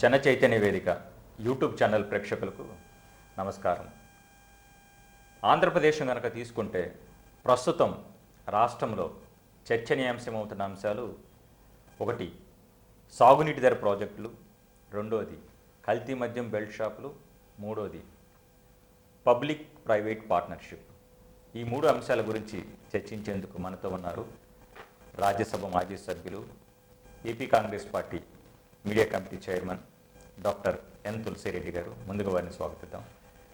జన చైతన్య వేదిక YouTube channel ప్రేక్షకులకు నమస్కారం. ఆంధ్రప్రదేశ్ కనుక తీసుకుంటే ప్రస్తుతం రాష్ట్రంలో చర్చనీయాంశమవుతున్న అంశాలు ఒకటి సాగునీటి ధర ప్రాజెక్టులు. రెండోది కల్తీ మద్యం బెల్ట్ షాపులు. మూడోది పబ్లిక్ ప్రైవేట్ పార్ట్నర్షిప్. ఈ మూడు అంశాల గురించి చర్చించేందుకు మనతో ఉన్నారు రాజ్యసభ మాజీ సభ్యులు AP Congress party media committee chairman doctor N Tulasireddy గారు. ముందుగా వారిని స్వాగతిద్దాం.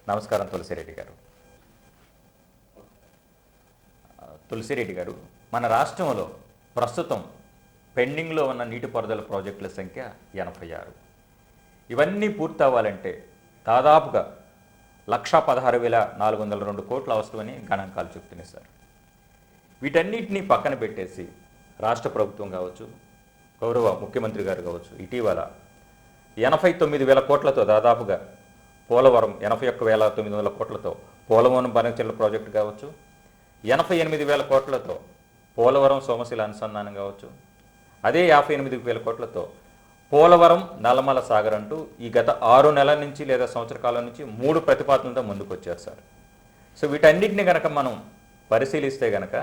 నమస్కారం తులసిరెడ్డి గారు. తులసిరెడ్డి గారు మన రాష్ట్రంలో ప్రస్తుతం పెండింగ్లో ఉన్న నీటిపారుదల ప్రాజెక్టుల సంఖ్య ఎనభై ఆరు. ఇవన్నీ పూర్తవ్వాలంటే దాదాపుగా లక్షా పదహారు వేల నాలుగు వందల రెండు కోట్లు అవసరమని గణాంకాలు చెప్తున్నాయి సార్. వీటన్నిటిని పక్కన పెట్టేసి రాష్ట్ర ప్రభుత్వం కావచ్చు గౌరవ ముఖ్యమంత్రి గారు కావచ్చు. ఇటీవల ఎనభై తొమ్మిది వేల కోట్లతో దాదాపుగా పోలవరం ఎనభై ఒక్క వేల తొమ్మిది వందల కోట్లతో పోలవరం బనకచెర్ల ప్రాజెక్టు కావచ్చు. ఎనభై ఎనిమిది వేల కోట్లతో పోలవరం సోమశిల అనుసంధానం కావచ్చు. అదే యాభై ఎనిమిది వేల కోట్లతో పోలవరం నల్లమల సాగర్ అంటూ ఈ గత ఆరు నెలల నుంచి లేదా సంవత్సర కాలం నుంచి మూడు ప్రతిపాదనలతో ముందుకొచ్చారు సార్. సో వీటన్నిటిని కనుక మనం పరిశీలిస్తే గనక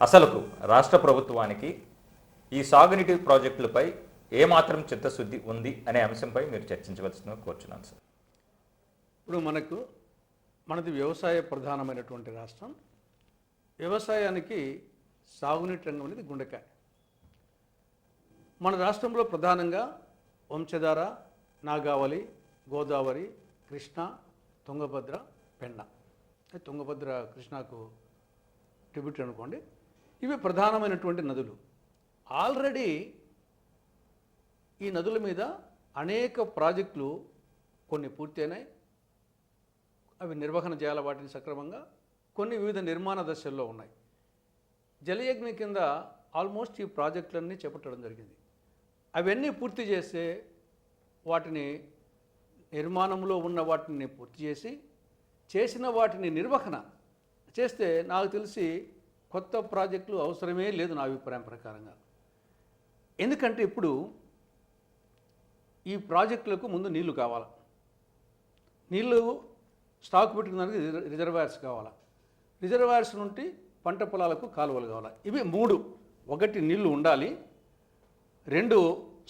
అసలుకు రాష్ట్ర ప్రభుత్వానికి ఈ సాగునీటి ప్రాజెక్టులపై ఏమాత్రం చిత్తశుద్ధి ఉంది అనే అంశంపై మీరు చర్చించవలసిందిగా కోరుచున్నాను సార్. ఇప్పుడు మనకు మనది వ్యవసాయ ప్రధానమైనటువంటి రాష్ట్రం. వ్యవసాయానికి సాగునీటి రంగం అనేది గుండెకాయ. మన రాష్ట్రంలో ప్రధానంగా వంశధార నాగావళి గోదావరి కృష్ణ తుంగభద్ర పెన్న. తుంగభద్ర కృష్ణకు ట్రిబ్యూట్ అనుకోండి. ఇవి ప్రధానమైనటువంటి నదులు. ఆల్రెడీ ఈ నదుల మీద అనేక ప్రాజెక్టులు కొన్ని పూర్తయినాయి. అవి నిర్వహణ చేయాలి వాటిని సక్రమంగా కొన్ని వివిధ నిర్మాణ దశల్లో ఉన్నాయి. జలయజ్ఞ కింద ఆల్మోస్ట్ ఈ ప్రాజెక్టులన్నీ చేపట్టడం జరిగింది. అవన్నీ పూర్తి చేస్తే వాటిని నిర్మాణంలో ఉన్న వాటిని పూర్తి చేసి చేసిన వాటిని నిర్వహణ చేస్తే నాకు తెలిసి కొత్త ప్రాజెక్టులు అవసరమే లేదు నా అభిప్రాయం ప్రకారంగా. ఎందుకంటే ఇప్పుడు ఈ ప్రాజెక్టులకు ముందు నీళ్ళు కావాలి? నీళ్ళు స్టాక్ పెట్టుకున్నానికి రిజర్వాయర్స్ కావాలి? రిజర్వాయర్స్ నుండి పంట పొలాలకు కాలువలు కావాలి? ఇవి మూడు. ఒకటి నీళ్ళు ఉండాలి. రెండు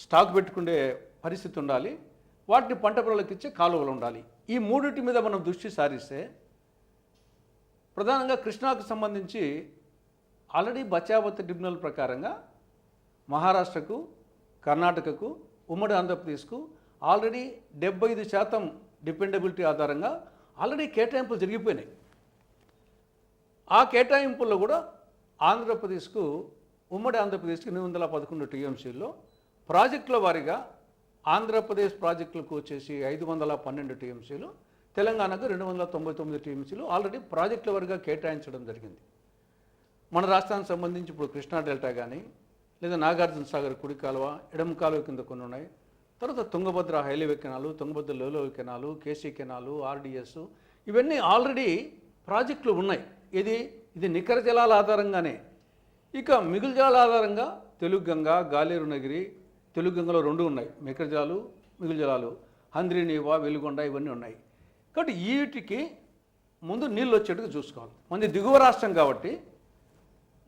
స్టాక్ పెట్టుకునే పరిస్థితి ఉండాలి. వాటిని పంట పొలాలకు ఇచ్చే కాలువలు ఉండాలి. ఈ మూడింటి మీద మనం దృష్టి సారిస్తే ప్రధానంగా కృష్ణాకు సంబంధించి ఆల్రెడీ బచావత్ ట్రిబ్యునల్ ప్రకారంగా మహారాష్ట్రకు కర్ణాటకకు ఉమ్మడి ఆంధ్రప్రదేశ్కు ఆల్రెడీ డెబ్బై ఐదు శాతం డిపెండబిలిటీ ఆధారంగా ఆల్రెడీ కేటాయింపులు జరిగిపోయినాయి. ఆ కేటాయింపుల్లో కూడా ఆంధ్రప్రదేశ్కు ఉమ్మడి ఆంధ్రప్రదేశ్కి ఎనిమిది వందల పదకొండు టీఎంసీల్లో ప్రాజెక్టుల వారీగా ఆంధ్రప్రదేశ్ ప్రాజెక్టులకు వచ్చేసి ఐదు వందల పన్నెండు టీఎంసీలు తెలంగాణకు రెండు వందల తొంభై తొమ్మిది టీఎంసీలు ఆల్రెడీ ప్రాజెక్టుల వారీగా కేటాయించడం జరిగింది. మన రాష్ట్రానికి సంబంధించి ఇప్పుడు కృష్ణా డెల్టా కానీ లేదా నాగార్జున సాగర్ కుడి కాలువ ఎడమ కాలువ కింద కొన్ని ఉన్నాయి. తర్వాత Tungabhadra high level canal Tungabhadra low level canal KC canal RDS ఇవన్నీ ఆల్రెడీ ప్రాజెక్టులు ఉన్నాయి. ఇది ఇది నికర జలాల ఆధారంగానే. ఇక మిగులు జలాల ఆధారంగా తెలుగు గంగ గాలేరు నగిరి తెలుగు గంగలో రెండు ఉన్నాయి. మికర జలాలు మిగులు జలాలు. హంద్రి నీవా వెలుగొండ ఇవన్నీ ఉన్నాయి. కాబట్టి వీటికి ముందు నీళ్ళు వచ్చేట్టుగా చూసుకోవాలి. మంది దిగువ రాష్ట్రం కాబట్టి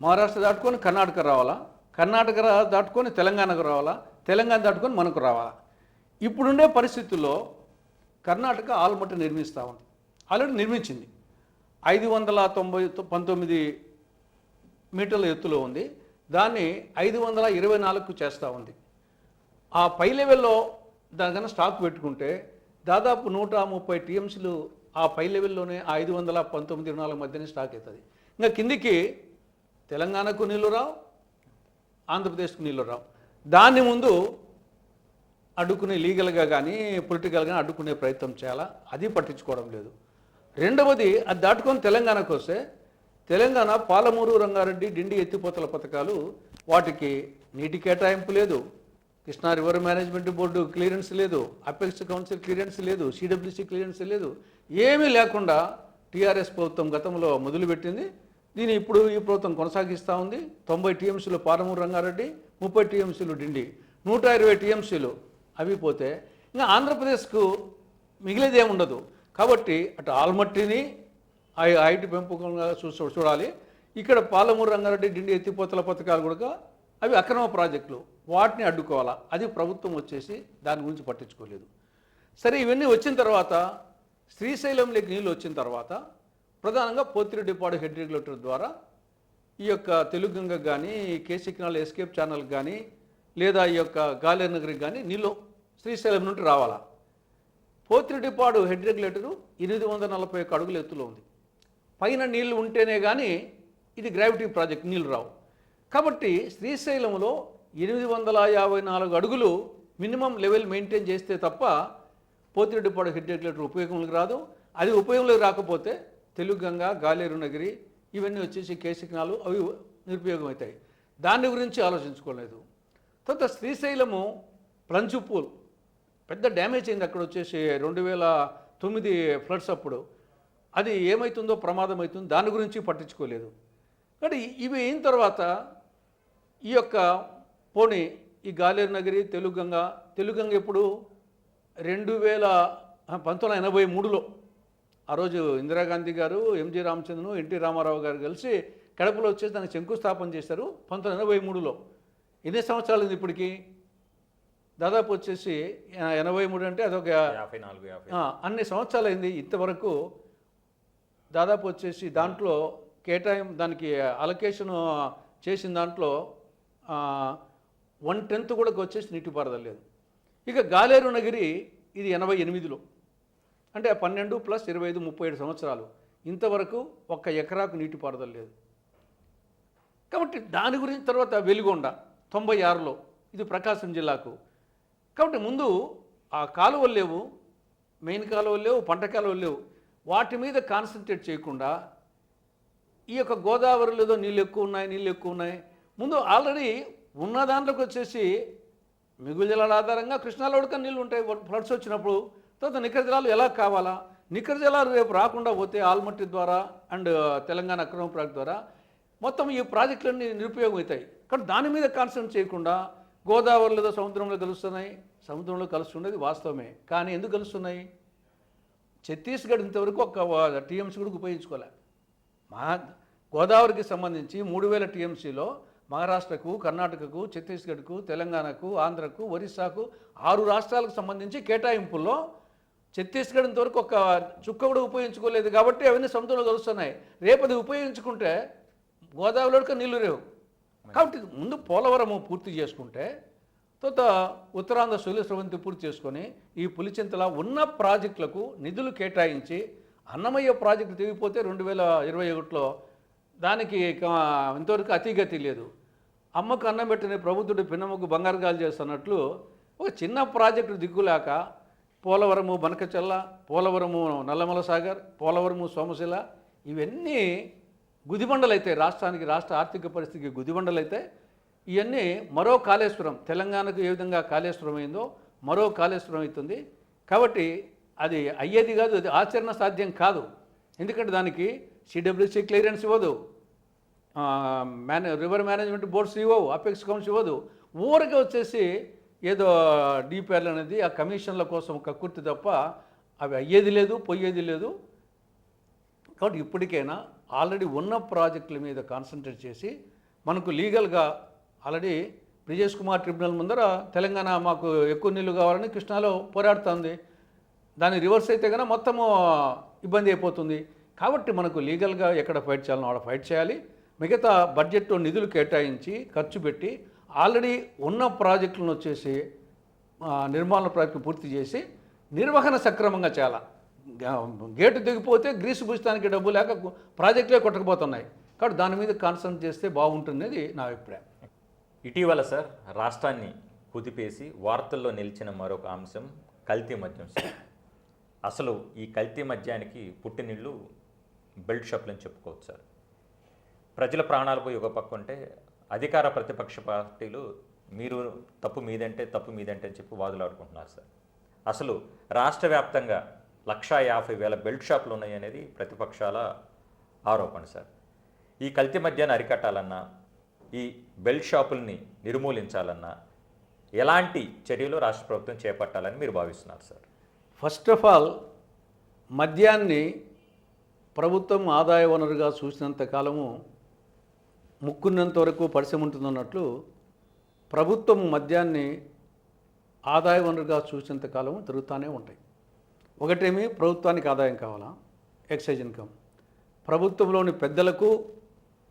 మహారాష్ట్ర దాటుకొని కర్ణాటక రావాలా? కర్ణాటక రా- దాటుకొని తెలంగాణకు రావాలా? తెలంగాణ దాటుకొని మనకు రావాలా? ఇప్పుడుండే పరిస్థితుల్లో కర్ణాటక ఆల్మట్టి నిర్మిస్తూ ఉంది. ఆల్రెడీ నిర్మించింది. ఐదు వందల తొంభై పంతొమ్మిది మీటర్ల ఎత్తులో ఉంది. దాన్ని ఐదు వందల ఇరవై నాలుగుకు చేస్తూ ఉంది. ఆ పై లెవెల్లో దానికన్నా స్టాక్ పెట్టుకుంటే దాదాపు నూట ముప్పై టీఎంసీలు ఆ పై లెవెల్లోనే ఐదు వందల పంతొమ్మిది నాలుగు మధ్యనే స్టాక్ అవుతుంది. ఇంకా కిందికి తెలంగాణకు నీళ్ళు రావు. ఆంధ్రప్రదేశ్కు నీళ్ళు రావు. దాన్ని ముందు అడ్డుకునే లీగల్గా కానీ పొలిటికల్గా అడ్డుకునే ప్రయత్నం చేయాలా? అది పట్టించుకోవడం లేదు. రెండవది అది దాటుకొని తెలంగాణకు వస్తే తెలంగాణ పాలమూరు రంగారెడ్డి డిండి ఎత్తిపోతల పథకాలు వాటికి నీటి కేటాయింపు లేదు. Krishna river management board clearance లేదు. అపెక్స్ కౌన్సిల్ క్లియరెన్స్ లేదు. సిడబ్ల్యూసి క్లియరెన్స్ లేదు. ఏమీ లేకుండా టీఆర్ఎస్ ప్రభుత్వం గతంలో మొదలుపెట్టింది. దీన్ని ఇప్పుడు ఈ ప్రభుత్వం కొనసాగిస్తూ ఉంది. తొంభై టీఎంసీలు పాలమూరు రంగారెడ్డి ముప్పై టీఎంసీలు డిండి. నూట ఇరవై టీఎంసీలు అవి పోతే ఇంకా ఆంధ్రప్రదేశ్కు మిగిలేదే ఉండదు కాబట్టి అటు ఆల్మట్టిని ఆ ఐటీ పెంపకంగా చూ చూడాలి. ఇక్కడ పాలమూరు రంగారెడ్డి డిండి ఎత్తిపోతల పథకాలు కూడా అవి అక్రమ ప్రాజెక్టులు. వాటిని అడ్డుకోవాలా. అది ప్రభుత్వం వచ్చేసి దాని గురించి పట్టించుకోలేదు. సరే ఇవన్నీ వచ్చిన తర్వాత శ్రీశైలంలోకి నీళ్ళు వచ్చిన తర్వాత ప్రధానంగా పోతిరెడ్డిపాడు హెడ్ రెగ్యులేటర్ ద్వారా ఈ యొక్క తెలుగు గంగ కానీ కేసీకనాల్ ఎస్కేప్ ఛానల్ కానీ లేదా ఈ యొక్క గాలేరు నగరికి కానీ నీళ్ళు శ్రీశైలం నుండి రావాలా? పోతిరెడ్డిపాడు హెడ్ రెగ్యులేటరు ఎనిమిది వందల నలభై ఒక్క అడుగుల ఎత్తులో ఉంది. పైన నీళ్ళు ఉంటేనే కానీ ఇది గ్రావిటీ ప్రాజెక్ట్ నీళ్ళు రావు. కాబట్టి శ్రీశైలంలో ఎనిమిది వందల యాభై నాలుగు అడుగులు మినిమం లెవెల్ మెయింటైన్ చేస్తే తప్ప పోతిరెడ్డిపాడు హెడ్ రెగ్యులేటర్ ఉపయోగంలోకి రాదు. అది ఉపయోగంలోకి రాకపోతే తెలుగు గంగ గాలేరు నగిరి ఇవన్నీ వచ్చేసి కేసికనాలు అవి నిరుపయోగం అవుతాయి దాని గురించి ఆలోచించుకోలేదు. తర్వాత శ్రీశైలము ప్లంచుపూల్ పెద్ద డ్యామేజ్ అయింది అక్కడ వచ్చేసి రెండు వేల తొమ్మిది ఫ్లడ్స్ అప్పుడు. అది ఏమవుతుందో ప్రమాదం అవుతుందో దాని గురించి పట్టించుకోలేదు. కానీ ఇవి అయిన తర్వాత ఈ యొక్క పోనీ ఈ గాలేరు నగరి తెలుగంగ తెలుగంగ ఎప్పుడు రెండు వేల పంతొమ్మిది వందల ఎనభై మూడులో ఆ రోజు ఇందిరాగాంధీ గారు ఎంజి రామచంద్రను ఎన్టీ రామారావు గారు కలిసి కడపలో వచ్చేసి దానికి శంకుస్థాపన చేశారు పంతొమ్మిది వందల ఎనభై మూడులో. ఎన్ని సంవత్సరాలు ఉంది ఇప్పటికి? దాదాపు వచ్చేసి ఎనభై మూడు అంటే అదొక యాభై నాలుగు యాభై అన్ని సంవత్సరాలు అయింది ఇంతవరకు. దాదాపు వచ్చేసి దాంట్లో కేటాయం దానికి అలొకేషన్ చేసిన దాంట్లో వన్ టెన్త్ కూడా వచ్చేసి నీటిపారుదల లేదు. ఇక గాలేరు నగిరి ఇది ఎనభై ఎనిమిదిలో. అంటే పన్నెండు ప్లస్ ఇరవై ఐదు ముప్పై ఏడు సంవత్సరాలు. ఇంతవరకు ఒక్క ఎకరాకు నీటిపారుదల లేదు. కాబట్టి దాని గురించి తర్వాత వెలుగొండ తొంభై ఆరులో ఇది ప్రకాశం జిల్లాకు. కాబట్టి ముందు ఆ కాలువలు లేవు మెయిన్ కాలువలు లేవు పంట కాలువలు లేవు. వాటి మీద కాన్సన్ట్రేట్ చేయకుండా ఈ యొక్క గోదావరిలో ఏదో నీళ్ళు ఎక్కువ ఉన్నాయి నీళ్ళు ఎక్కువ ఉన్నాయి. ముందు ఆల్రెడీ ఉన్న దాంట్లోకి వచ్చేసి మిగులు జలాల ఆధారంగా కృష్ణాలో ఉడక నీళ్ళు ఉంటాయి. ఫ్లడ్స్ వచ్చినప్పుడు తర్వాత నికర జలాలు ఎలా కావాలా? నికర జలాలు రేపు రాకుండా పోతే ఆల్మట్టి ద్వారా అండ్ తెలంగాణ అక్రమ ప్రాజెక్ట్ ద్వారా మొత్తం ఈ ప్రాజెక్టులన్నీ నిరుపయోగం అవుతాయి కానీ దాని మీద కాన్సన్ట్రేట్ చేయకుండా గోదావరిలో లేదా సముద్రంలో కలుస్తున్నాయి. సముద్రంలో కలుస్తుండేది వాస్తవమే. కానీ ఎందుకు కలుస్తున్నాయి? ఛత్తీస్గఢ్ ఇంతవరకు ఒక టీఎంసీ కూడా ఉపయోగించుకోలే. మహా గోదావరికి సంబంధించి మూడు వేల టీఎంసీలో మహారాష్ట్రకు కర్ణాటకకు ఛత్తీస్గఢ్కు తెలంగాణకు ఆంధ్రకు ఒరిస్సాకు ఆరు రాష్ట్రాలకు సంబంధించి కేటాయింపుల్లో ఛత్తీస్గఢ్ ఇంతవరకు ఒక చుక్క కూడా ఉపయోగించుకోలేదు కాబట్టి అవన్నీ సముద్రంలో కలుస్తున్నాయి. రేపు అది ఉపయోగించుకుంటే గోదావరిలోకి నీళ్ళు లేవు. కాబట్టి ముందు పోలవరము పూర్తి చేసుకుంటే తర్వాత ఉత్తరాంధ్ర సొలి స్రవంతి పూర్తి చేసుకొని ఈ పులిచింతల ఉన్న ప్రాజెక్టులకు నిధులు కేటాయించి అన్నమయ్య ప్రాజెక్టు తెగిపోతే రెండు వేల ఇరవై ఒకటిలో దానికి ఇంతవరకు అతిగతి లేదు. అమ్మకు అన్నం పెట్టిన ప్రభుత్వుడు పిన్నమ్మకు బంగారు గాలు చేస్తున్నట్లు ఒక చిన్న ప్రాజెక్టు దిక్కులేక పోలవరము బనకచెల్ల పోలవరము నల్లమల సాగర్ పోలవరము సోమశిల ఇవన్నీ గుదిబండలు రాష్ట్రానికి రాష్ట్ర ఆర్థిక పరిస్థితికి గుదిబండలు అయితే ఇవన్నీ మరో కాళేశ్వరం తెలంగాణకు ఏ విధంగా కాళేశ్వరం అయిందో మరో కాళేశ్వరం అవుతుంది. కాబట్టి అది అయ్యేది కాదు అది ఆచరణ సాధ్యం కాదు. ఎందుకంటే దానికి సిడబ్ల్యూసీ క్లియరెన్స్ ఇవ్వదు. మేనే రివర్ మేనేజ్మెంట్ బోర్డ్స్ ఇవ్వవు అపెక్స్ కౌన్స్ ఇవ్వదు. ఊరికి వచ్చేసి ఏదో డిపిఆర్లు అనేది ఆ కమిషన్ల కోసం కక్కుర్తి తప్ప అవి అయ్యేది లేదు పోయేది లేదు. కాబట్టి ఇప్పటికైనా ఆల్రెడీ ఉన్న ప్రాజెక్టుల మీద కాన్సన్ట్రేట్ చేసి మనకు లీగల్గా ఆల్రెడీ బ్రిజేష్ కుమార్ ట్రిబ్యునల్ ముందర తెలంగాణ మాకు ఎక్కువ నీళ్ళు కావాలని కృష్ణాలో పోరాడుతుంది. దాని రివర్స్ అయితే కనుక మొత్తము ఇబ్బంది అయిపోతుంది. కాబట్టి మనకు లీగల్గా ఎక్కడ ఫైట్ చేయాలనో ఆడ ఫైట్ చేయాలి. మిగతా బడ్జెట్లో నిధులు కేటాయించి ఖర్చు పెట్టి ఆల్రెడీ ఉన్న ప్రాజెక్టులను వచ్చేసి నిర్మాణ ప్రాజెక్టు పూర్తి చేసి నిర్వహణ సక్రమంగా చేయాలి? గేటు దిగిపోతే గ్రీసు పూజటానికి డబ్బు లేక ప్రాజెక్టులే కొట్టకపోతున్నాయి. కాబట్టి దాని మీద కాన్సన్ట్రేట్ చేస్తే బాగుంటుంఅనేది నా అభిప్రాయం. ఇటీవల సార్ రాష్ట్రాన్ని కుదిపేసి వార్తల్లో నిలిచిన మరొక అంశం కల్తీ మద్యం సార్. అసలు ఈ కల్తీ మద్యానికి పుట్టినిళ్ళు బెల్ట్ షాపులు అని చెప్పుకోవచ్చు సార్. ప్రజల ప్రాణాలపై పోయి ఒక పక్క ఉంటే అధికార ప్రతిపక్ష పార్టీలు మీరు తప్పు మీదంటే తప్పు మీదంటే అని చెప్పి వాదులాడుకుంటున్నారు సార్. అసలు రాష్ట్ర వ్యాప్తంగా లక్షా యాభై వేల బెల్ట్ షాపులు ఉన్నాయి అనేది ప్రతిపక్షాల ఆరోపణ సార్. ఈ కల్తీ మధ్యాన్ని అరికట్టాలన్నా ఈ బెల్ట్ షాపుల్ని నిర్మూలించాలన్నా ఎలాంటి చర్యలు రాష్ట్ర ప్రభుత్వం చేపట్టాలని మీరు భావిస్తున్నారు సార్? ఫస్ట్ ఆఫ్ ఆల్ మద్యాన్ని ప్రభుత్వం ఆదాయ వనరుగా చూసినంత కాలము ముక్కున్నంత వరకు పరిశ్రమ ఉంటుందన్నట్లు ప్రభుత్వం మద్యాన్ని ఆదాయ వనరుగా చూసినంత కాలం తిరుగుతూనే ఉంటాయి. ఒకటేమి ప్రభుత్వానికి ఆదాయం కావాలా? Excise income. ప్రభుత్వంలోని పెద్దలకు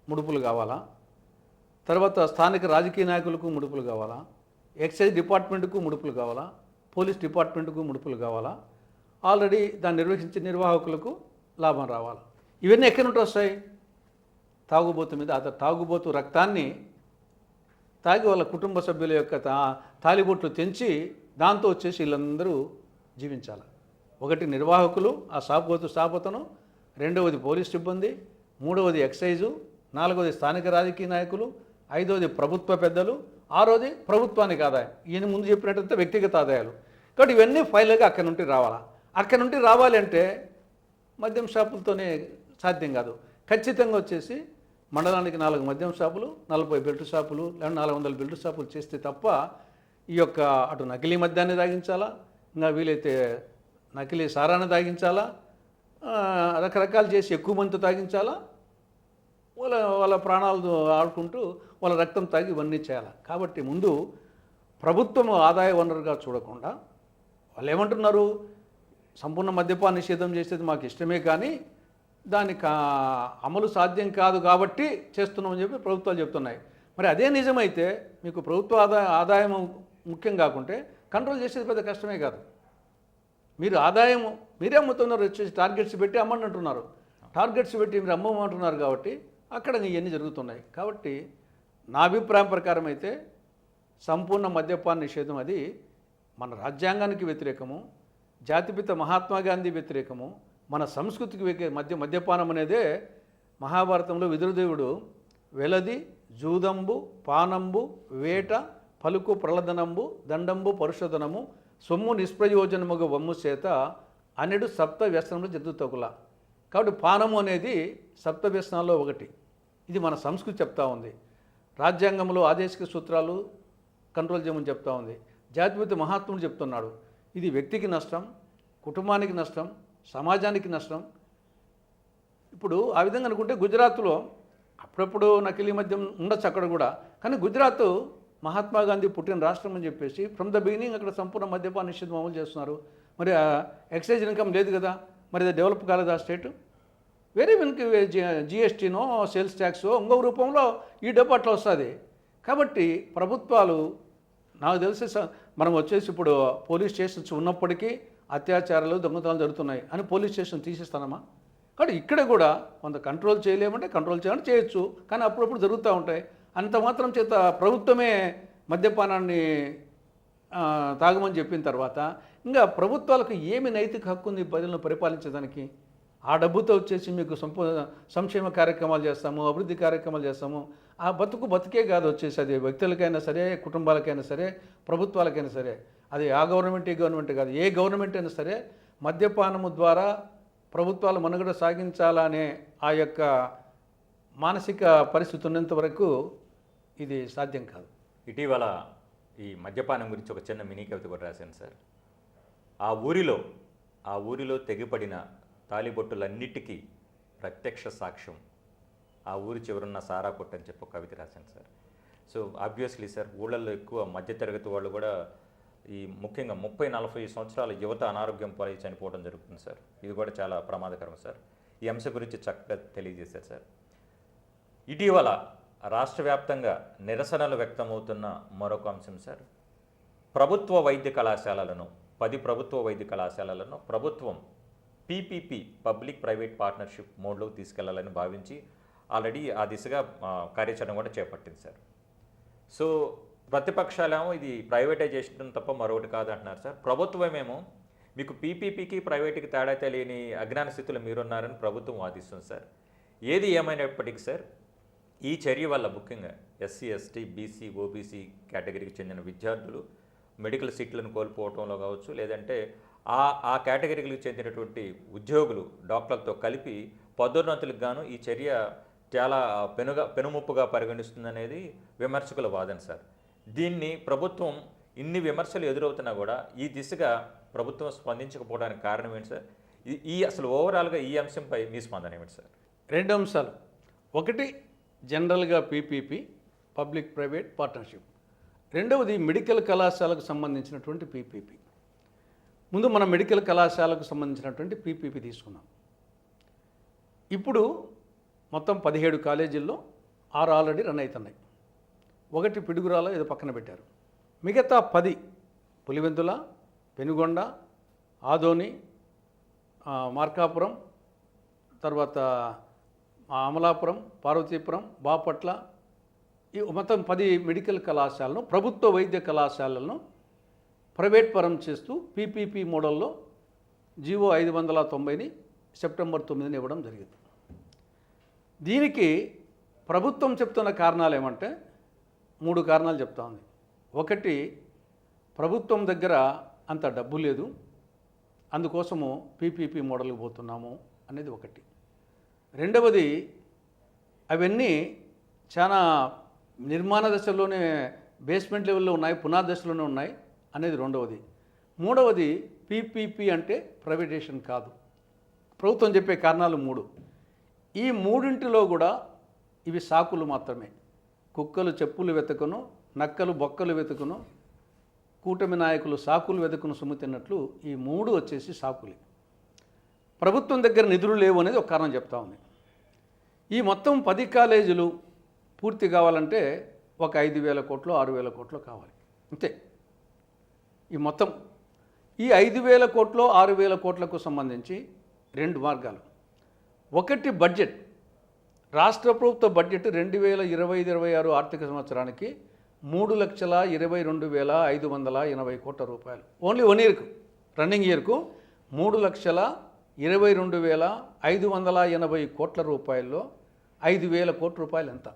ముడుపులు కావాలా? తర్వాత స్థానిక రాజకీయ నాయకులకు ముడుపులు కావాలా? ఎక్సైజ్ డిపార్ట్మెంట్కు ముడుపులు కావాలా? పోలీస్ డిపార్ట్మెంట్కు ముడుపులు కావాలా? ఆల్రెడీ దాన్ని నిర్వహించే నిర్వాహకులకు లాభం రావాలి? ఇవన్నీ ఎక్కడి నుండి వస్తాయి? తాగుబోతు మీద అతను తాగుబోతు రక్తాన్ని తాగి వాళ్ళ కుటుంబ సభ్యుల యొక్క తా తాలిబొట్లు తెంచి దాంతో వచ్చేసి వీళ్ళందరూ జీవించాలి. ఒకటి నిర్వాహకులు ఆ సాపోతు స్థాపతను రెండవది పోలీస్ సిబ్బంది మూడవది ఎక్సైజు నాలుగవది స్థానిక రాజకీయ నాయకులు ఐదవది ప్రభుత్వ పెద్దలు ఆరోది ప్రభుత్వానికి ఆదాయం. ఈయన ముందు చెప్పినట్టయితే వ్యక్తిగత ఆదాయాలు. కాబట్టి ఇవన్నీ ఫైల్గా అక్కడి నుండి రావాలా. అక్కడి నుండి రావాలి అంటే మద్యం షాపులతోనే సాధ్యం కాదు. ఖచ్చితంగా వచ్చేసి మండలానికి నాలుగు మద్యం షాపులు నలభై బెల్ట్ షాపులు లేదా నాలుగు వందల బెల్ట్ షాపులు చేస్తే తప్ప ఈ యొక్క అటు నకిలీ మద్యాన్ని తాగించాలా? ఇంకా వీలైతే నకిలీ సారాన్ని తాగించాలా? రకరకాలు చేసి ఎక్కువ మందితో తాగించాలా? వాళ్ళ వాళ్ళ ప్రాణాలు ఆడుకుంటూ వాళ్ళ రక్తం తాగి ఇవన్నీ చేయాలి? కాబట్టి ముందు ప్రభుత్వం ఆదాయ వనరుగా చూడకుండా వాళ్ళు ఏమంటున్నారు? సంపూర్ణ మద్యపాన నిషేధం చేసేది మాకు ఇష్టమే కానీ దానికి అమలు సాధ్యం కాదు కాబట్టి చేస్తున్నామని చెప్పి ప్రభుత్వాలు చెప్తున్నాయి. మరి అదే నిజమైతే మీకు ప్రభుత్వ ఆదాయ ఆదాయం ముఖ్యం కాకుంటే కంట్రోల్ చేసేది పెద్ద కష్టమే కాదు. మీరు ఆదాయం మీరే అమ్ముతున్నారు వచ్చేసి టార్గెట్స్ పెట్టి అమ్మని అంటున్నారు టార్గెట్స్ పెట్టి మీరు అమ్మమంటున్నారు కాబట్టి అక్కడ ఇవన్నీ జరుగుతున్నాయి. కాబట్టి నా అభిప్రాయం ప్రకారం అయితే సంపూర్ణ మద్యపాన నిషేధం అది మన రాజ్యాంగానికి వ్యతిరేకము జాతిపిత మహాత్మా గాంధీ వ్యతిరేకము మన సంస్కృతికి మధ్య మద్య మద్యపానం అనేదే మహాభారతంలో విదురుదేవుడు వెలది జూదంబు పానంబు వేట పలుకు ప్రలదనంబు దండంబు పరుషోధనము సొమ్ము నిష్ప్రయోజనముగ వమ్ము చేత అనేడు సప్త వ్యసనములు జంతుతోకుల. కాబట్టి పానము అనేది సప్త వ్యసనాల్లో ఒకటి. ఇది మన సంస్కృతి చెప్తా ఉంది. రాజ్యాంగంలో ఆదేశిక సూత్రాలు కంట్రోల్ చేయమని చెప్తా ఉంది. జాతిపతి మహాత్ముడు చెప్తున్నాడు. ఇది వ్యక్తికి నష్టం కుటుంబానికి నష్టం సమాజానికి నష్టం. ఇప్పుడు ఆ విధంగా అనుకుంటే గుజరాత్లో అప్పుడప్పుడు నకిలీ మద్యం ఉండొచ్చు అక్కడ కూడా. కానీ గుజరాత్ మహాత్మా గాంధీ పుట్టిన రాష్ట్రం అని చెప్పేసి ఫ్రమ్ ద బిగినింగ్ అక్కడ సంపూర్ణ మద్యపాన నిషేధం అమలు చేస్తున్నారు. మరి ఎక్సైజ్ ఇన్కమ్ లేదు కదా మరి అది డెవలప్ కాలేదు ఆ స్టేట్ వేరే వెనక్కి జిఎస్టీనో సేల్స్ ట్యాక్సో ఇంకో రూపంలో ఈ డబ్బు అట్లా వస్తుంది. కాబట్టి ప్రభుత్వాలు నాకు తెలిసి స- మనం వచ్చేసి ఇప్పుడు పోలీస్ స్టేషన్స్ ఉన్నప్పటికీ అత్యాచారాలు దొంగతనాలు జరుగుతున్నాయి అని పోలీస్ స్టేషన్ తీసేస్తానమ్మా. కాబట్టి ఇక్కడ కూడా కొంత కంట్రోల్ చేయలేమంటే కంట్రోల్ చేయాలని చేయొచ్చు కానీ అప్పుడప్పుడు జరుగుతూ ఉంటాయి. అంత మాత్రం చేత ప్రభుత్వమే మద్యపానాన్ని తాగమని చెప్పిన తర్వాత ఇంకా ప్రభుత్వాలకు ఏమి నైతిక హక్కు ఉంది ప్రజలను పరిపాలించడానికి ఆ డబ్బుతో వచ్చేసి మీకు సంపూ సంక్షేమ కార్యక్రమాలు చేస్తాము అభివృద్ధి కార్యక్రమాలు చేస్తాము. ఆ బతుకు బతుకే కాదు వచ్చేసి అది వ్యక్తులకైనా సరే కుటుంబాలకైనా సరే ప్రభుత్వాలకైనా సరే. అది ఆ గవర్నమెంట్ ఈ గవర్నమెంట్ కాదు. ఏ గవర్నమెంట్ అయినా సరే మద్యపానము ద్వారా ప్రభుత్వాలు మనుగడ సాగించాలనే ఆ యొక్క మానసిక పరిస్థితి ఉన్నంత వరకు ఇది సాధ్యం కాదు. ఇటీవల ఈ మద్యపానం గురించి ఒక చిన్న మినీ కవిత కూడా రాశాను సార్. ఆ ఊరిలో ఆ ఊరిలో తెగిపడిన తాలిబొట్టులన్నిటికీ ప్రత్యక్ష సాక్ష్యం. ఆ ఊరి చివరున్న సారా కొట్టని చెప్పి కవిత రాశాను సార్. సో ఆబ్వియస్లీ సార్ ఊళ్ళల్లో ఎక్కువ మధ్యతరగతి వాళ్ళు కూడా ఈ ముఖ్యంగా ముప్పై నలభై సంవత్సరాల యువత అనారోగ్యం పాలై చనిపోవడం జరుగుతుంది సార్. ఇది కూడా చాలా ప్రమాదకరం సార్. ఈ అంశం గురించి చక్కగా తెలియజేశారు సార్. ఇటీవల రాష్ట్ర వ్యాప్తంగా నిరసనలు వ్యక్తమవుతున్న మరొక అంశం సార్. ప్రభుత్వ వైద్య కళాశాలలను పది ప్రభుత్వ వైద్య కళాశాలలను ప్రభుత్వం పీపీపీ పబ్లిక్ ప్రైవేట్ పార్ట్నర్షిప్ మోడ్లోకి తీసుకెళ్ళాలని భావించి ఆల్రెడీ ఆ దిశగా కార్యాచరణ కూడా చేపట్టింది సార్. సో ప్రతిపక్షాలేమో ఇది ప్రైవేటైజేషన్ తప్ప మరొకటి కాదంటున్నారు సార్. ప్రభుత్వమేమో మీకు పీపీపీకి ప్రైవేట్కి తేడా తెలియని అజ్ఞాన స్థితిలో మీరున్నారని ప్రభుత్వం వాదిస్తుంది సార్. ఏది ఏమైనప్పటికీ సార్ ఈ చర్య వల్ల ముఖ్యంగా ఎస్సీ ఎస్టీ బీసీ ఓబీసీ కేటగిరీకి చెందిన విద్యార్థులు మెడికల్ సీట్లను కోల్పోవటంలో కావచ్చు లేదంటే ఆ ఆ కేటగిరీకి చెందినటువంటి ఉద్యోగులు డాక్టర్లతో కలిపి పదోన్నతులకు గాను ఈ చర్య చాలా పెనుగా పెనుముప్పుగా పరిగణిస్తుందనేది విమర్శకుల వాదన సార్. దీన్ని ప్రభుత్వం ఇన్ని విమర్శలు ఎదురవుతున్నా కూడా ఈ దిశగా ప్రభుత్వం స్పందించకపోవడానికి కారణం ఏంటి సార్? ఈ- ఈ అసలు ఓవరాల్గా ఈ అంశంపై మీ స్పందన ఏమిటి సార్? రెండు అంశాలు. ఒకటి జనరల్గా పీపీపీ పబ్లిక్ ప్రైవేట్ పార్ట్నర్షిప్. రెండవది మెడికల్ కళాశాలకు సంబంధించినటువంటి పీపీపీ. ముందు మనం మెడికల్ కళాశాలకు సంబంధించినటువంటి పీపీపీ తీసుకున్నాం ఇప్పుడు మొత్తం పదిహేడు కాలేజీల్లో ఆరు ఆల్రెడీ రన్ అవుతున్నాయి. ఒకటి పిడుగురాలో ఏదో పక్కన పెట్టారు. మిగతా పది పులివెందుల పెనుగొండ ఆదోని మార్కాపురం తర్వాత అమలాపురం పార్వతీపురం బాపట్ల ఈ మొత్తం పది మెడికల్ కళాశాలను ప్రభుత్వ వైద్య కళాశాలలను ప్రైవేట్ పరం చేస్తూ పీపీపీ మోడల్లో జీవో ఐదు వందల తొంభైని సెప్టెంబర్ తొమ్మిదిని ఇవ్వడం జరిగింది. దీనికి ప్రభుత్వం చెప్తున్న కారణాలు ఏమంటే మూడు కారణాలు చెప్తా ఉంది. ఒకటి ప్రభుత్వం దగ్గర అంత డబ్బు లేదు. అందుకోసము పీపీపీ మోడల్కి పోతున్నాము అనేది ఒకటి. రెండవది అవన్నీ చాలా నిర్మాణ దశలోనే బేస్మెంట్ లెవెల్లో ఉన్నాయి పునాది దశలోనే ఉన్నాయి అనేది రెండవది. మూడవది పీపీపీ అంటే ప్రైవేటేషన్ కాదు. ప్రభుత్వం చెప్పే కారణాలు మూడు. ఈ మూడింటిలో కూడా ఇవి సాకులు మాత్రమే. కుక్కలు చెప్పులు వెతుకును నక్కలు బొక్కలు వెతుకును కూటమి నాయకులు సాకులు వెతుకును సుమ్ముతిన్నట్లు ఈ మూడు వచ్చేసి సాకులే. ప్రభుత్వం దగ్గర నిధులు లేవు అనేది ఒక కారణం చెప్తా ఉంది. ఈ మొత్తం పది కాలేజీలు పూర్తి కావాలంటే ఒక ఐదు వేల కోట్లు ఆరు వేల కోట్లు కావాలి. అంతే. ఈ మొత్తం ఈ ఐదు వేల కోట్లు ఆరు వేల కోట్లకు సంబంధించి రెండు మార్గాలు. ఒకటి బడ్జెట్. రాష్ట్ర ప్రభుత్వ బడ్జెట్ రెండు వేల ఇరవై ఐదు ఇరవై ఆరు ఆర్థిక సంవత్సరానికి మూడు లక్షల ఇరవై రెండు వేల ఐదు వందల ఎనభై కోట్ల రూపాయలు. ఓన్లీ వన్ ఇయర్కు రన్నింగ్ ఇయర్కు మూడు లక్షల ఇరవై రెండు వేల ఐదు వందల ఎనభై కోట్ల రూపాయల్లో ఐదు వేల కోట్ల రూపాయలు ఎంత?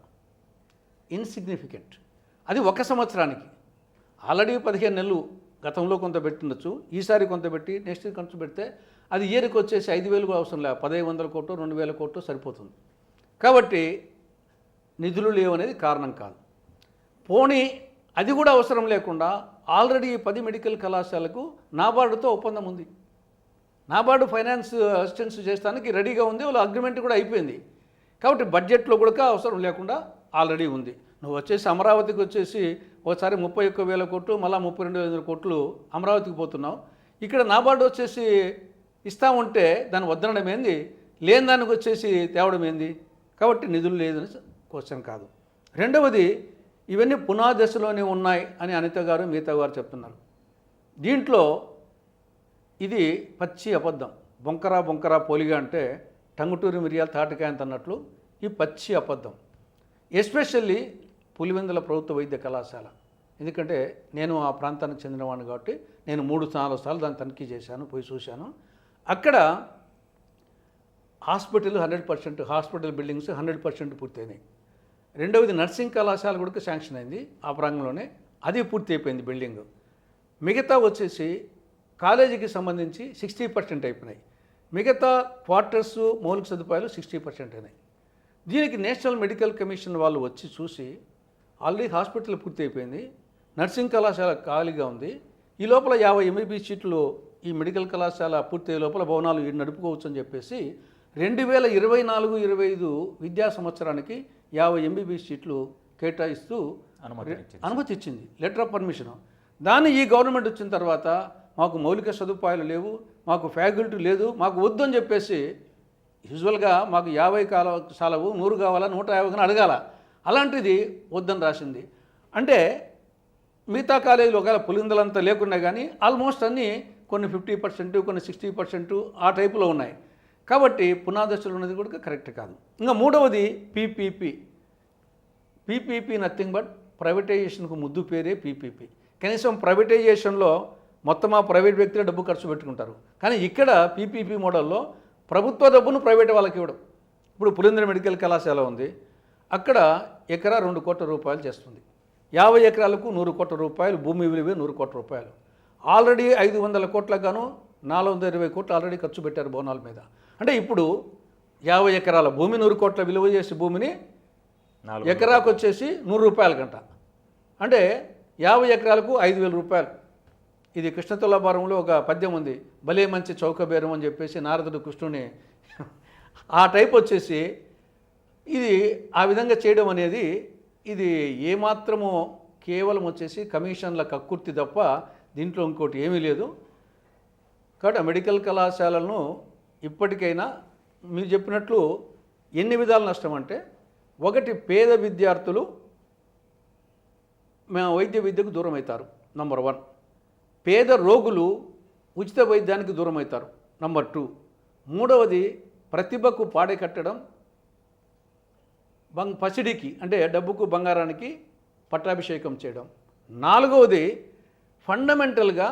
ఇన్సిగ్నిఫికెంట్. అది ఒక సంవత్సరానికి. ఆల్రెడీ పదిహేను నెలలు గతంలో కొంత పెట్టిండొచ్చు ఈసారి కొంత పెట్టి నెక్స్ట్ ఇయర్ కొంత పెడితే అది ఇయర్కి వచ్చేసి ఐదు వేలు కూడా అవసరం లేదు పదహైదు వందల కోట్లు రెండు వేల కోట్లు సరిపోతుంది. కాబట్టి నిధులు లేవు అనేది కారణం కాదు. పోనీ అది కూడా అవసరం లేకుండా ఆల్రెడీ ఈ పది మెడికల్ కళాశాలకు నాబార్డుతో ఒప్పందం ఉంది. నాబార్డు ఫైనాన్స్ అసిస్టెన్స్ చేస్తానికి రెడీగా ఉంది వాళ్ళ అగ్రిమెంట్ కూడా అయిపోయింది. కాబట్టి బడ్జెట్లో కూడా అవసరం లేకుండా ఆల్రెడీ ఉంది. నువ్వు వచ్చేసి అమరావతికి వచ్చేసి ఒకసారి ముప్పై ఒక్క వేల కోట్లు మళ్ళీ ముప్పై రెండు వేల కోట్లు అమరావతికి పోతున్నావు. ఇక్కడ నాబార్డు వచ్చేసి ఇస్తా ఉంటే దాన్ని వద్దనడం ఏంది? లేని దానికి వచ్చేసి తేవడం ఏంది? కాబట్టి నిధులు లేదని క్వశ్చన్ కాదు. రెండవది ఇవన్నీ పునాదశలోనే ఉన్నాయి అని అనిత గారు మిగతా గారు చెప్తున్నారు. దీంట్లో ఇది పచ్చి అబద్ధం. బొంకరా బొంకరా పోలిగా అంటే టంగుటూరి మిరియాలు తాటికాయ అంత అన్నట్లు ఈ పచ్చి అబద్ధం. ఎస్పెషల్లీ పులివెందుల ప్రభుత్వ వైద్య కళాశాల. ఎందుకంటే నేను ఆ ప్రాంతానికి చెందినవాడిని కాబట్టి నేను మూడు నాలుగు సార్లు దాన్ని తనిఖీ చేశాను పోయి చూశాను. అక్కడ hospital hundred percent hospital buildings hundred percent పూర్తయినాయి. రెండవది నర్సింగ్ కళాశాల కూడా శాంక్షన్ అయింది ఆ ప్రాంగంలోనే అది పూర్తి అయిపోయింది బిల్డింగ్. మిగతా వచ్చేసి కాలేజీకి సంబంధించి సిక్స్టీ పర్సెంట్ అయిపోయినాయి. మిగతా క్వార్టర్స్ మౌలిక సదుపాయాలు సిక్స్టీ పర్సెంట్ అయినాయి. దీనికి నేషనల్ మెడికల్ కమిషన్ వాళ్ళు వచ్చి చూసి ఆల్రెడీ హాస్పిటల్ పూర్తి అయిపోయింది. నర్సింగ్ కళాశాల ఖాళీగా ఉంది. ఈ లోపల యాభై ఎంబీబీ సీట్లు ఈ మెడికల్ కళాశాల పూర్తయ్యే లోపల భవనాలు నడుపుకోవచ్చు అని చెప్పేసి రెండు వేల ఇరవై నాలుగు ఇరవై ఐదు విద్యా సంవత్సరానికి యాభై ఎంబీబీఎస్ సీట్లు కేటాయిస్తూ అనుమతి ఇచ్చింది. అనుమతి ఇచ్చింది లెటర్ ఆఫ్ పర్మిషన్. దాన్ని ఈ గవర్నమెంట్ వచ్చిన తర్వాత మాకు మౌలిక సదుపాయాలు లేవు మాకు ఫ్యాకల్టీ లేదు మాకు వద్దు అని చెప్పేసి యూజువల్గా మాకు యాభై కాల సాలవు నూరు కావాలా నూట యాభై కానీ అడగాల. అలాంటిది వద్దని రాసింది. అంటే మిగతా కాలేజీలు ఒకవేళ పులిందలంతా లేకున్నా కానీ ఆల్మోస్ట్ అన్నీ కొన్ని ఫిఫ్టీ పర్సెంట్ కొన్ని సిక్స్టీ పర్సెంట్ ఆ టైపులో ఉన్నాయి. కాబట్టి పునాదశలు ఉన్నది కూడా కరెక్ట్ కాదు. ఇంకా మూడవది పీపీపీ. పీపీపీ నథింగ్ బట్ ప్రైవేటైజేషన్కు ముద్దు పేరే పీపీపీ. కనీసం ప్రైవేటైజేషన్లో మొత్తం ఆ ప్రైవేట్ వ్యక్తులే డబ్బు ఖర్చు పెట్టుకుంటారు. కానీ ఇక్కడ పీపీపీ మోడల్లో ప్రభుత్వ డబ్బును ప్రైవేట్ వాళ్ళకి ఇవ్వడం. ఇప్పుడు పులింద్ర మెడికల్ కళాశాల ఉంది. అక్కడ ఎకరా రెండు కోట్ల రూపాయలు చేస్తుంది. యాభై ఎకరాలకు నూరు కోట్ల రూపాయలు భూమి విలువ నూరు కోట్ల రూపాయలు. ఆల్రెడీ ఐదు వందల కోట్లకు గాను నాలుగు వందల ఇరవై కోట్లు ఆల్రెడీ ఖర్చు పెట్టారు బోనాల మీద. అంటే ఇప్పుడు యాభై ఎకరాల భూమి నూరు కోట్ల విలువ చేసే భూమిని నాలుగు ఎకరాకు వచ్చేసి నూరు రూపాయల గంట అంటే యాభై ఎకరాలకు ఐదు వేల రూపాయలు. ఇది కృష్ణ తులాభారంలో ఒక పద్యం ఉంది. భలే మంచి చౌకబేరం అని చెప్పేసి నారదుడు కృష్ణుని ఆ టైప్ వచ్చేసి ఇది ఆ విధంగా చేయడం అనేది ఇది ఏమాత్రము కేవలం వచ్చేసి కమిషన్ల కక్కుర్తి తప్ప దీంట్లో ఇంకోటి ఏమీ లేదు. కాబట్టి మెడికల్ కళాశాలను ఇప్పటికైనా మీరు చెప్పినట్లు ఎన్ని విధాల నష్టం అంటే ఒకటి పేద విద్యార్థులు వైద్య విద్యకు దూరం అవుతారు నంబర్ వన్. పేద రోగులు ఉచిత వైద్యానికి దూరం అవుతారు నంబర్ టూ. మూడవది ప్రతిభకు పాడే కట్టడం బంగ్ పసిడికి అంటే డబ్బుకు బంగారానికి పట్టాభిషేకం చేయడం. నాలుగవది ఫండమెంటల్గా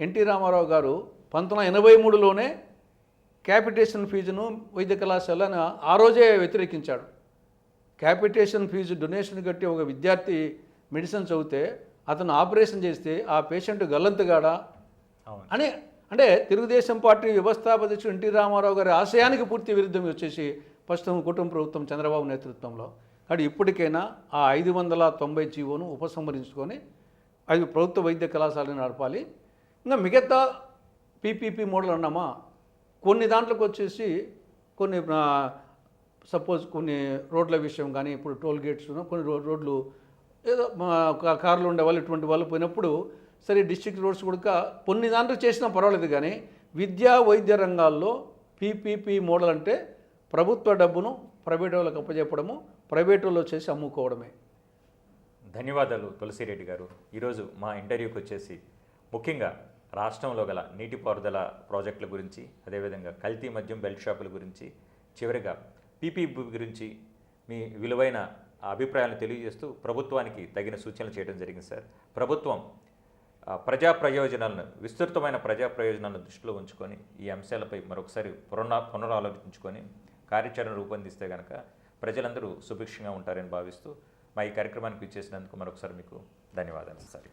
ఎన్టీ రామారావు గారు పంతొమ్మిది ఎనభై మూడులోనే క్యాపిటేషన్ ఫీజును వైద్య కళాశాలను ఆ రోజే వ్యతిరేకించాడు. క్యాపిటేషన్ ఫీజు డొనేషన్ కట్టి ఒక విద్యార్థి మెడిసిన్ చదివితే అతను ఆపరేషన్ చేస్తే ఆ పేషెంట్ గల్లంతుగాడా? అని అంటే తెలుగుదేశం పార్టీ వ్యవస్థాపకుడు ఎన్టీ రామారావు గారి ఆశయానికి పూర్తి విరుద్ధం వచ్చేసి ప్రస్తుతం కుటుంబ ప్రభుత్వం చంద్రబాబు నేతృత్వంలో. కానీ ఇప్పటికైనా ఆ ఐదు వందల తొంభై జీవోను ఉపసంహరించుకొని అది ప్రభుత్వ వైద్య కళాశాలను నడపాలి. ఇంకా మిగతా పీపీపీ మోడల్ అన్నామా? కొన్ని దాంట్లోకి వచ్చేసి కొన్ని సపోజ్ కొన్ని రోడ్ల విషయం కానీ ఇప్పుడు టోల్ గేట్స్ కొన్ని రోడ్లు ఏదో ఒక కార్లు ఉండే వాళ్ళు ఇటువంటి వాళ్ళు పోయినప్పుడు సరే డిస్ట్రిక్ట్ రోడ్స్ కూడా కొన్ని దాంట్లో చేసినా పర్వాలేదు కానీ విద్యా వైద్య రంగాల్లో పీపీపీ మోడల్ అంటే ప్రభుత్వ డబ్బును ప్రైవేట్ వాళ్ళకి అప్పచెప్పడము ప్రైవేట్ వాళ్ళు వచ్చేసి అమ్ముకోవడమే. ధన్యవాదాలు తులసిరెడ్డి గారు. ఈరోజు మా ఇంటర్వ్యూకి వచ్చేసి ముఖ్యంగా రాష్ట్రంలో గల నీటిపారుదల ప్రాజెక్టుల గురించి అదేవిధంగా కల్తీ మద్యం బెల్ట్ షాపుల గురించి చివరిగా పీపీబీ గురించి మీ విలువైన అభిప్రాయాలను తెలియజేస్తూ ప్రభుత్వానికి తగిన సూచనలు చేయడం జరిగింది సార్. ప్రభుత్వం ప్రజా ప్రయోజనాలను విస్తృతమైన ప్రజా ప్రయోజనాలను దృష్టిలో ఉంచుకొని ఈ అంశాలపై మరొకసారి పునరా పునరాలోచించుకొని కార్యాచరణ రూపొందిస్తే కనుక ప్రజలందరూ సుభిక్షంగా ఉంటారని భావిస్తూ మా ఈ కార్యక్రమానికి ఇచ్చేసినందుకు మరొకసారి మీకు ధన్యవాదాలు సార్.